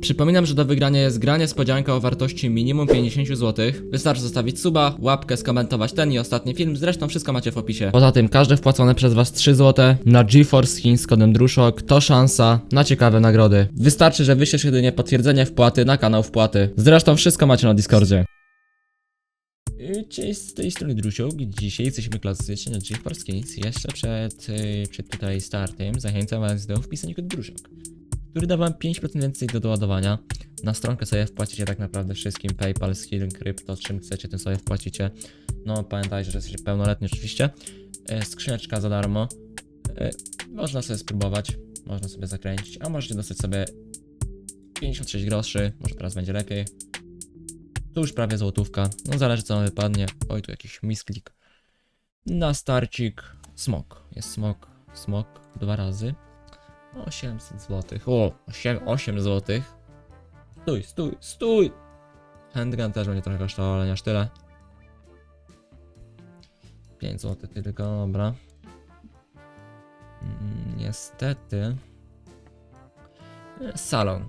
Przypominam, że do wygrania jest gra niespodzianka o wartości minimum 50 zł. Wystarczy zostawić suba, łapkę, skomentować ten i ostatni film, zresztą wszystko macie w opisie. Poza tym każde wpłacone przez was 3 zł na GeForce Skin z kodem DRUSZOK to szansa na ciekawe nagrody. Wystarczy, że wyślesz jedynie potwierdzenie wpłaty na kanał wpłaty. Zresztą wszystko macie na Discordzie. Cześć, z tej strony Drusiok. Dzisiaj jesteśmy klasycznie na GeForce Skins. Jeszcze przed, y, przed tutaj startem zachęcam was do wpisania kod Drusiok, który da wam 5% więcej do doładowania. Na stronkę sobie wpłacicie tak naprawdę wszystkim PayPal, Skill, Crypto, czym chcecie, tym sobie wpłacicie. No pamiętajcie, że jesteście pełnoletni oczywiście. E, Skrzyneczka za darmo. E, Można sobie spróbować, można sobie zakręcić, a możecie dostać sobie 56 groszy, może teraz będzie lepiej. Tu już prawie złotówka. No zależy co wam wypadnie. Oj, tu jakiś misklik. Na starcik. Smok. Jest smok. Smok. Dwa razy. 800 zł. O, 8, 8 zł. Stój, stój, stój! Handgun też będzie trochę kosztował, ale nie aż tyle. 5 zł tylko, dobra. Mm, Niestety. E, Salon.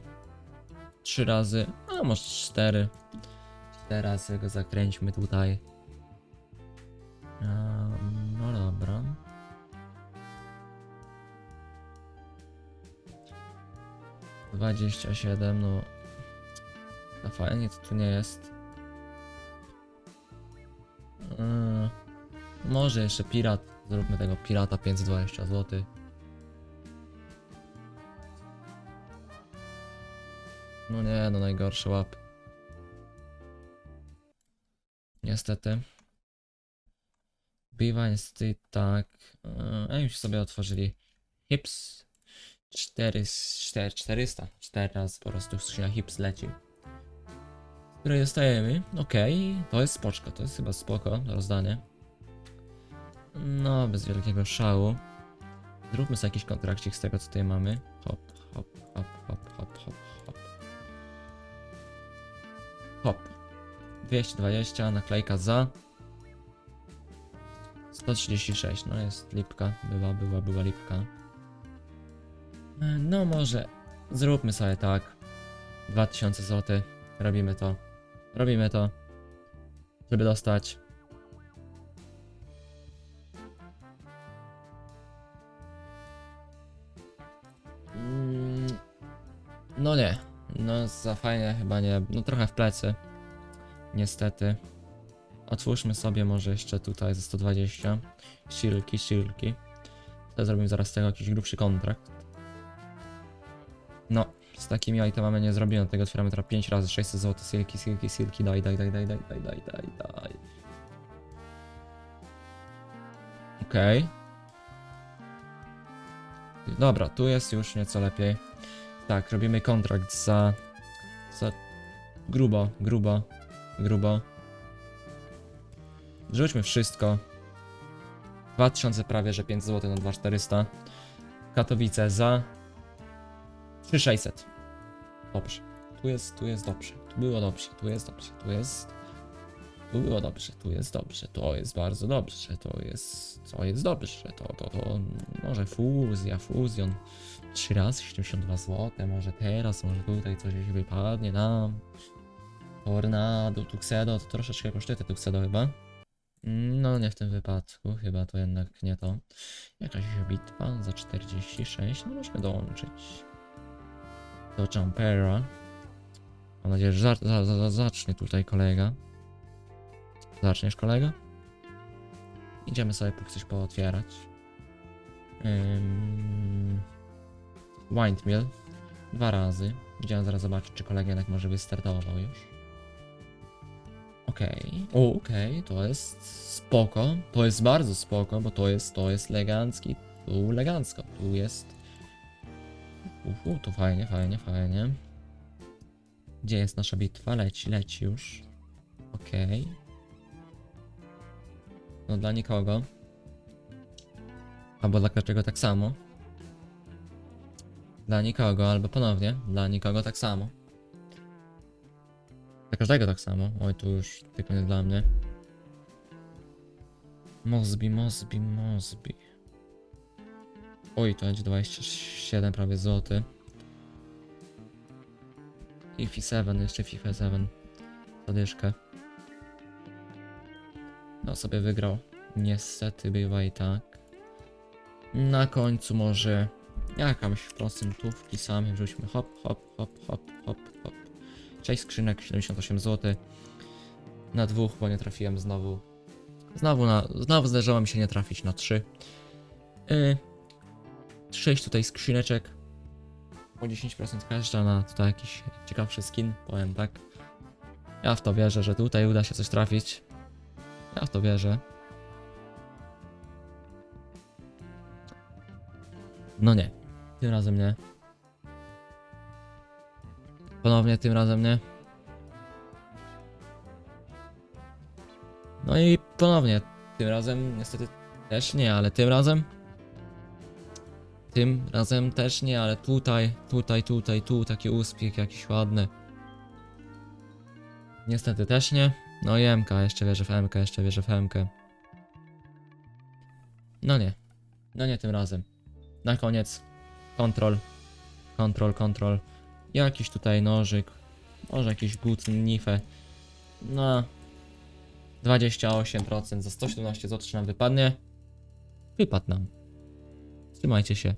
Trzy razy, a może cztery. Teraz go zakręćmy tutaj. 27, no... Na fajnie to tu nie jest. Yy, może jeszcze pirat. Zróbmy tego pirata 520 zł. No nie, no najgorszy łap. Niestety. Biwaństy, tak. Yy, Ej, już sobie otworzyli. Hips. 4, 4, 400. 4 razy po prostu skrzynia Hips leci. Z której dostajemy. Okej, to jest spoczko, to jest chyba spoko rozdanie. No, bez wielkiego szału. Zróbmy sobie jakiś kontrakcik z tego, co tutaj mamy. Hop, hop, hop, hop, hop, hop, hop. Hop. 220, naklejka za 136, no jest lipka, była, była, była lipka. No może zróbmy sobie tak. 2000 zł, robimy to. Robimy to, żeby dostać. Mm, No nie, no za fajnie chyba nie, no trochę w plecy. Niestety. Otwórzmy sobie może jeszcze tutaj za 120. Silki, silki. To zrobimy zaraz z tego jakiś grubszy kontrakt. No, z takimi itemami nie zrobimy tego. Otwieramy teraz 5 razy 600 zł. Silki, silki, silki. Daj, daj, daj, daj, daj, daj, daj, daj, daj. Okej. Dobra, tu jest już nieco lepiej. Tak, robimy kontrakt za... za... grubo, grubo grubo. Rzućmy wszystko. 2000 prawie, że 5 zł na 2400. Katowice za 3600. Dobrze. Tu jest, tu jest dobrze. Tu było dobrze, tu jest dobrze, tu jest. Tu było dobrze, tu jest dobrze, to jest bardzo dobrze, to jest, to jest dobrze, to, to, to, może fuzja, fuzjon, 3 razy 72 zł, może teraz, może tutaj coś wypadnie nam. Tornado, Tuxedo to troszeczkę kosztuje te Tuxedo chyba. No nie w tym wypadku, chyba to jednak nie to. Jakaś bitwa za 46, no możemy dołączyć. Do Jumpera. Mam nadzieję, że za, za, za, zacznie tutaj kolega. Zaczniesz kolega? Idziemy sobie coś pootwierać. Ym... Windmill. Dwa razy. Idziemy zaraz zobaczyć, czy kolega jednak może wystartował już. Okej, o, okej, to jest spoko, to jest bardzo spoko, bo to jest, to jest elegancki, tu elegancko, tu jest, uhu, to fajnie, fajnie, fajnie. Gdzie jest nasza bitwa? Leci, leci już. Okej. No dla nikogo. Albo dla każdego tak samo. Dla nikogo, albo ponownie, dla nikogo tak samo. Dla każdego tak samo. Oj, tu już tylko nie dla mnie. Mosby, Mosby, Mosby. Oj, to będzie 27 prawie złoty. FIFA 7, jeszcze FIFA 7. Zadyszkę. No sobie wygrał. Niestety bywa i tak. Na końcu może jakąś procentówki sami wrzućmy. Hop, hop, hop, hop, hop, hop. 6 skrzynek, 78 zł. Na dwóch, bo nie trafiłem znowu. Znowu, na, znowu zdarzało mi się nie trafić na 3. Yy, 6 tutaj skrzyneczek. Po 10% każda na tutaj jakiś ciekawszy skin, powiem tak. Ja w to wierzę, że tutaj uda się coś trafić. Ja w to wierzę. No nie. Tym razem nie. Ponownie tym razem nie. No i ponownie tym razem niestety też nie, ale tym razem tym razem też nie, ale tutaj, tutaj, tutaj, tu taki uspiech jakiś ładny. Niestety też nie. No i MK, jeszcze wierzę w MK, jeszcze wierzę w MK. No nie. No nie tym razem. Na koniec. Kontrol. Kontrol, kontrol. Jakiś tutaj nożyk. Może jakiś gut, nifę. No. 28% za 117 zł nam wypadnie. Wypadł nam. Trzymajcie się.